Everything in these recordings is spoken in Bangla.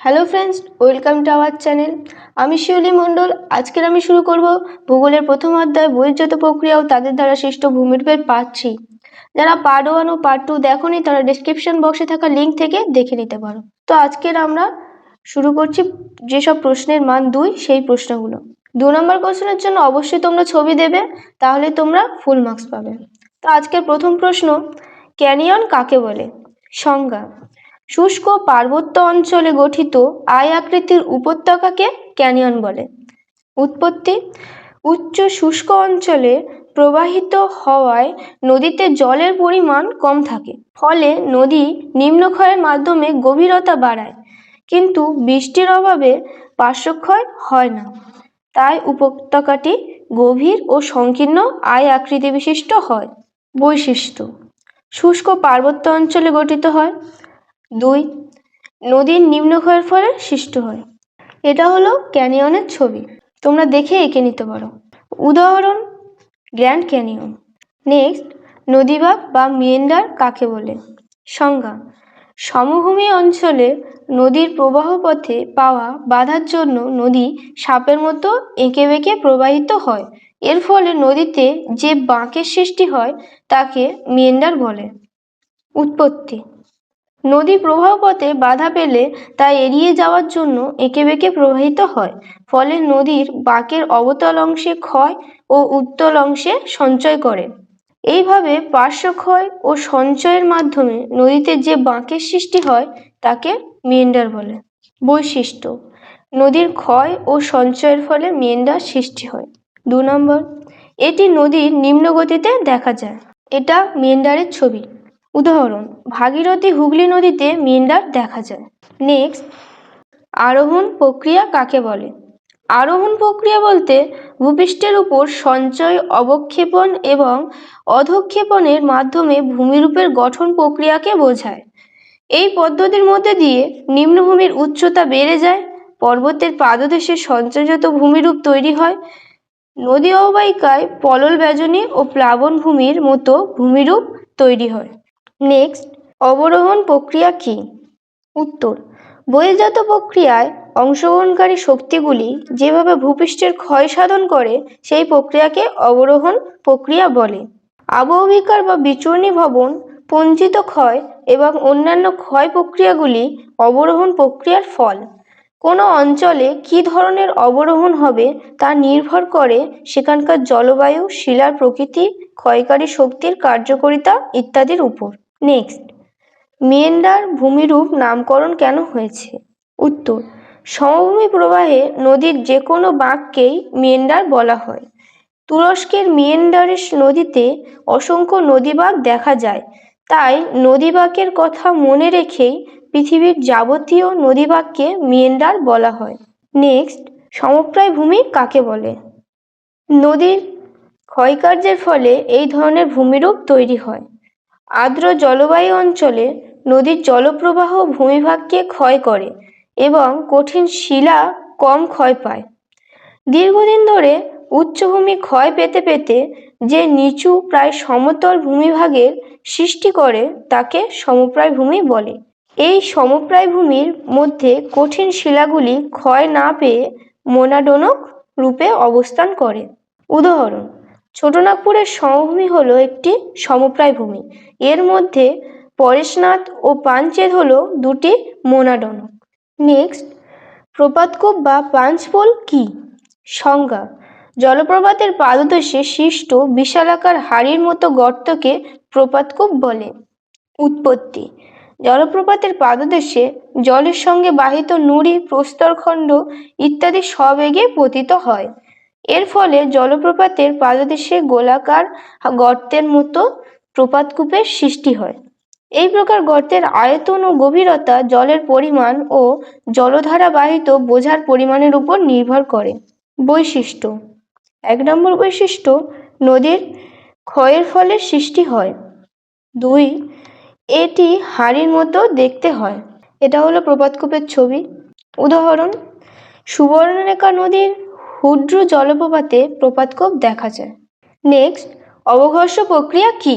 Hello friends welcome to our channel আমি শিউলি মণ্ডল। আজকের আমি শুরু করব ভূগোলের প্রথম অধ্যায় বহির্জাত প্রক্রিয়া ও তাদের দ্বারা সৃষ্ট ভূমিরূপের থ্রি যারা পার্ট ওয়ান ও পার্ট টু দেখোনি, তারা ডিসক্রিপশন বক্সে থাকা লিঙ্ক থেকে দেখে নিতে পারো। তো আজকের আমরা শুরু করছি যেসব প্রশ্নের মান দুই, সেই প্রশ্নগুলো। দু নম্বর কোশ্চেনের জন্য অবশ্যই তোমরা ছবি দেবে, তাহলে তোমরা ফুল মার্কস পাবে। তো আজকের প্রথম প্রশ্ন, ক্যানিয়ন কাকে বলে? সংজ্ঞা শুষ্ক পার্বত্য অঞ্চলে গঠিত আয় আকৃতির উপত্যকাকে ক্যানিয়ন বলে। উৎপত্তি, উচ্চ শুষ্ক অঞ্চলে প্রবাহিত হওয়ায় নদীতে জলের পরিমাণ কম থাকে, ফলে নদী নিম্নক্ষয়ের মাধ্যমে গভীরতা বাড়ায়, কিন্তু বৃষ্টির অভাবে পার্শ্বক্ষয় হয় না। তাই উপত্যকাটি গভীর ও সংকীর্ণ আয় আকৃতি বিশিষ্ট হয়। বৈশিষ্ট্য, শুষ্ক পার্বত্য অঞ্চলে গঠিত হয়। দুই, নদীর নিম্নক্ষয়ের ফলে সৃষ্ট হয়। এটা হলো ক্যানিয়নের ছবি। তোমরা দেখে এঁকে নিতে পারো। উদাহরণ, গ্র্যান্ড ক্যানিয়ন। নেক্সট, নদীবাগ বা মিয়েন্ডার কাকে বলে? সংজ্ঞা, সমভূমি অঞ্চলে নদীর প্রবাহ পথে পাওয়া বাধার জন্য নদী সাপের মতো এঁকে বেঁকে প্রবাহিত হয়। এর ফলে নদীতে যে বাঁকের সৃষ্টি হয়, তাকে মিয়েন্ডার বলে। উৎপত্তি নদী প্রবাহ পথে বাধা পেলে তা এড়িয়ে যাওয়ার জন্য এঁকে বেঁকে প্রবাহিত হয়। ফলে নদীর বাঁকের অবতল অংশে ক্ষয় ও উত্তল অংশে সঞ্চয় করে। এইভাবে পার্শ্বক্ষয় ও সঞ্চয়ের মাধ্যমে নদীতে যে বাঁকের সৃষ্টি হয়, তাকে মিয়েন্ডার বলে। বৈশিষ্ট্য, নদীর ক্ষয় ও সঞ্চয়ের ফলে মিয়েন্ডার সৃষ্টি হয়। দু নম্বর, এটি নদীর নিম্ন গতিতে দেখা যায়। এটা মিয়েন্ডারের ছবি। উদাহরণ, ভাগীরথী হুগলি নদীতে মিয়েন্ডার দেখা যায়। নেক্সট আরোহণ প্রক্রিয়া কাকে বলে? আরোহণ প্রক্রিয়া বলতে ভূপৃষ্ঠের উপর সঞ্চয়, অবক্ষেপণ এবং অধক্ষেপণের মাধ্যমে ভূমিরূপের গঠন প্রক্রিয়াকে বোঝায়। এই পদ্ধতির মধ্যে দিয়ে নিম্নভূমির উচ্চতা বেড়ে যায়, পর্বতের পাদদেশে সঞ্চয়জাত ভূমিরূপ তৈরি হয়, নদী অববাহিকায় পলল ব্যজনী ও প্লাবন ভূমির মতো ভূমিরূপ তৈরি হয়। নেক্সট অবরোহণ প্রক্রিয়া কি? উত্তর, বহির্জাত প্রক্রিয়ায় অংশগ্রহণকারী শক্তিগুলি যেভাবে ভূপৃষ্ঠের ক্ষয় সাধন করে, সেই প্রক্রিয়াকে অবরোহণ প্রক্রিয়া বলে। আবহবিকার বা বিচূর্ণী ভবন, পঞ্জিত ক্ষয় এবং অন্যান্য ক্ষয় প্রক্রিয়াগুলি অবরোহণ প্রক্রিয়ার ফল। কোনো অঞ্চলে কী ধরনের অবরোহণ হবে তা নির্ভর করে সেখানকার জলবায়ু, শিলার প্রকৃতি, ক্ষয়কারী শক্তির কার্যকারিতা ইত্যাদির উপর। নেক্সট মিয়েন্ডার ভূমিরূপ নামকরণ কেন হয়েছে? উত্তর, সমভূমি প্রবাহে নদীর যে কোনো বাঁককেই মিয়েন্ডার বলা হয়। তুরস্কের মিয়েন্ডারের নদীতে অসংখ্য নদীবাঁক দেখা যায়। তাই নদীবাঁকের কথা মনে রেখেই পৃথিবীর যাবতীয় নদীবাঁককে মিয়েন্ডার বলা হয়। নেক্সট সমপ্রায় ভূমি কাকে বলে? নদীর ক্ষয়কার্যের ফলে এই ধরনের ভূমিরূপ তৈরি হয়। আর্দ্র জলবায়ু অঞ্চলে নদীর জলপ্রবাহ ভূমিভাগকে ক্ষয় করে এবং কঠিন শিলা কম ক্ষয় পায়। দীর্ঘদিন ধরে উচ্চভূমি ক্ষয় পেতে পেতে যে নিচু, প্রায় সমতল ভূমিভাগের সৃষ্টি করে তাকে সমপ্রায় ভূমি বলে। এই সমপ্রায় ভূমির মধ্যে কঠিন শিলাগুলি ক্ষয় না পেয়ে মোনাডোনক রূপে অবস্থান করে। উদাহরণ ছোটনাগপুরের সমভূমি হলো একটি সমপ্রায় ভূমি এর মধ্যে পরেশনাথ ও পাঞ্চেত হলো দুটি মোনাডনক। নেক্সট প্রপাতকূপ বা পাঞ্চপোল কি? সংজ্ঞা, জলপ্রপাতের পাদদেশে সৃষ্ট বিশালাকার হাড়ির মতো গর্তকে প্রপাতকূপ বলে। উৎপত্তি, জলপ্রপাতের পাদদেশে জলের সঙ্গে বাহিত নুড়ি, প্রস্তরখণ্ড ইত্যাদি সবেগে পতিত হয়। এর ফলে জলপ্রপাতের পাদদেশে গোলাকার গর্তের মতো প্রপাতকূপের সৃষ্টি হয়। এই প্রকার গর্তের আয়তন ও গভীরতা জলের পরিমাণ ও জলধারা বাহিত বোঝার পরিমাণের উপর নির্ভর করে। বৈশিষ্ট্য, এক নম্বর বৈশিষ্ট্য, নদীর ক্ষয়ের ফলে সৃষ্টি হয়। দুই, এটি হাড়ির মতো দেখতে হয়। এটা হলো প্রপাতকূপের ছবি। উদাহরণ, সুবর্ণরেখা নদীর হুড্র জলপ্রপাতে প্রপাতকূপ দেখা যায়। নেক্সট অবঘর্ষ প্রক্রিয়া কি?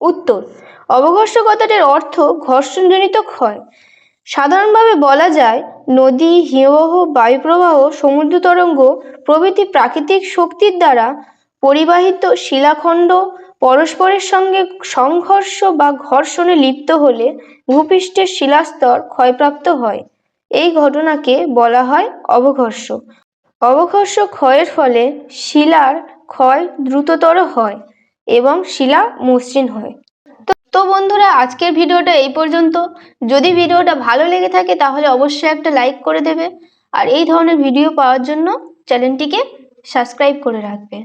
উত্তর অবঘর্ষ কথাটির অর্থ ঘর্ষণজনিত ক্ষয়। সাধারণভাবে বলা যায় নদী, হিমবাহ, বায়ুপ্রবাহ, সমুদ্র তরঙ্গ প্রভৃতি প্রাকৃতিক শক্তির দ্বারা পরিবাহিত শিলাখণ্ড, পরস্পরের সঙ্গে সংঘর্ষ বা ঘর্ষণে লিপ্ত হলে ভূপৃষ্ঠের শিলাস্তর ক্ষয়প্রাপ্ত হয়। এই ঘটনাকে বলা হয় অবঘর্ষ। অবঘর্ষ ক্ষয়ের ফলে শিলার ক্ষয় দ্রুততর হয় এবং শিলা মসৃণ হয়। তো তো বন্ধুরা, আজকের ভিডিওটা এই পর্যন্ত। যদি ভিডিওটা ভালো লেগে থাকে, তাহলে অবশ্যই একটা লাইক করে দেবে। আর এই ধরনের ভিডিও পাওয়ার জন্য চ্যানেলটিকে সাবস্ক্রাইব করে রাখবে।